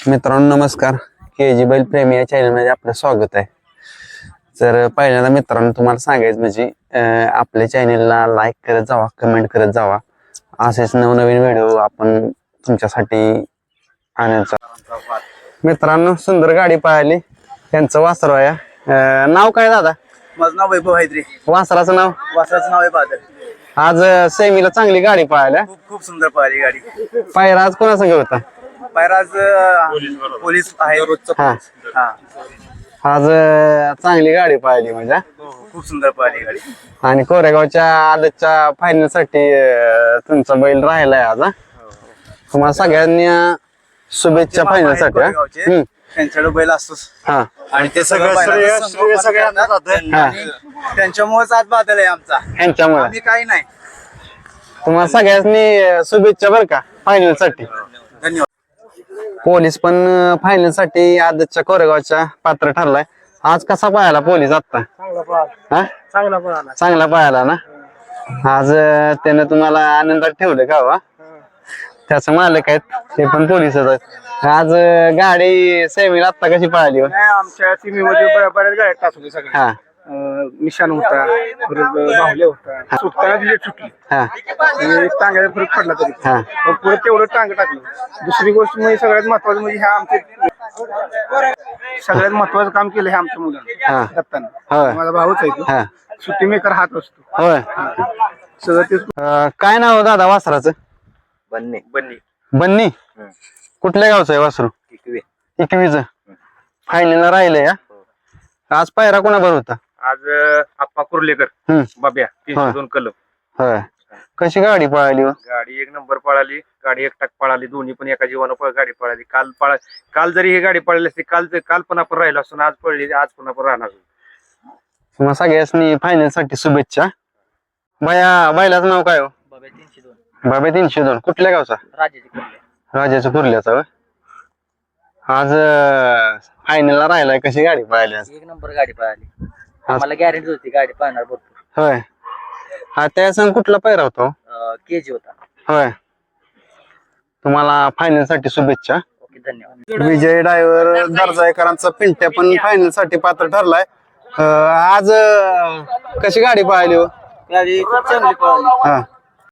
मित्रांनो नमस्कार. के जी बैल प्रेमी या चॅनलमध्ये आपलं स्वागत आहे. तर पहिल्यांदा मित्रांनो तुम्हाला सांगायचं म्हणजे आपल्या चॅनलला लाईक करत जावा कमेंट करत जावा. असेच नवनवीन व्हिडिओ आपण तुमच्यासाठी आणायचा. मित्रांनो सुंदर गाडी पाहिली. त्यांचं वासर आहे. नाव काय दादा? माझं नाव वैभव हैद्री. वासराचं नाव? वासराचं नाव आहे बादल. आज सेमीला चांगली गाडी पाहिल्या खूप सुंदर पळाली गाडी. पायरा आज कोणासंग होता? पायराज पोलीस आहे हा. हा. आज अं, चांगली गाडी पाहिली म्हणजे हा? हो, हो, खूप सुंदर पळाली गाडी. आणि कोरेगावच्या आदतच्या फायनलसाठी अं, तुमचा बैल राहिलाय आज हा? तुम्हाला सगळ्यांनी अं, शुभेच्छा फायनलसाठी हा? कोरेगावचे. हम्म. त्यांच्याकडे बैल असतोच. हा. आणि ते सगळं बैलाचं संगोपन करतात. आणि त्यांच्यामुळेच आज बादल आहे आमचा. ह्यांच्यामुळे आम्ही काही नाही. तुम्हाला सगळ्यांनी अं, शुभेच्छा बरं का फायनलसाठी पोलीस पण फायनलसाठी आदतच्या कोरेगावच्या पात्र ठरलाय. आज कसा पाहायला पोलीस आता हा? चांगला पाहायला. ना? आज अं, त्यानं तुम्हाला आनंदात ठेवलं का वा त्याचं मालक आहेत ते पण पोलीसच आहेत. आज अं, गाडी सेमीला आता कशी पाहिली हो? आमच्या सीमेमध्ये बऱ्या- बऱ्याच गाड्या होते सगळ्या. हा. निशाण होता परत बाहुले होता. सुटताना लेट सुटली हा. एक टांग्याचा फरक पडला तरी. हा. मग पुढे तेवढं टांग टाकलं. दुसरी गोष्ट म्हणजे सगळ्यात महत्वाचं म्हणजे ह्या आमचे सगळ्यात महत्वाचं काम केलं हे आमच्या हा. मुलांना दत्तानं माझा भाऊच आहे तो. हा. सुट्टी मेकर हात असतो. होय. सगळं ते अं, काय नाव आहे दादा वासराचं? बन्नी. बन्नी. बन्नी? कुठल्या गावचं आहे वासरू? इकवीच. फायनल राहिलंय हा. आज पायरा कोणाबर होता? आज आप्पा कुर्लेकर हम्म बाब्या. तीनशे दोन कलम. होय. कशी गाडी पळाली हो? गाडी एक नंबर पळाली गाडी एक टाक पळाली दोन्ही पण एका जीवानं पळ गाडी पळाली. काल पळा काल जरी ही गाडी पळाली असती काल काल पण आपण राहिलो असतो आज पडली आज पण आपण राहणार तुम्हाला सगळ्यांनी फायनलसाठी शुभेच्छा. बाया बैलाचं नाव काय हो? बाब्या तीनशे दोन. बाबा तीनशे दोन. कुठल्या गावचा? राजाची कुर्ले राजाच्या कुर्ल्याचा होय? आज फायनलला राहिलाय कशी गाडी पळाली आज? एक नंबर गाडी पळाली. आम्हाला गॅरंटी होती गाडी पळणार भरपूर. होय. हा त्या कुठला पैरा होता हो? के जी होता. होय. तुम्हाला फायनलसाठी शुभेच्छा. ओके धन्यवाद. विजय ड्रायव्हर दर्जायकरांचा पिंट्या पण फायनलसाठी पात्र ठरलाय. अं, आज अं, कशी गाडी पळाली हो? गाडी खूप चांगली पळाली. हा.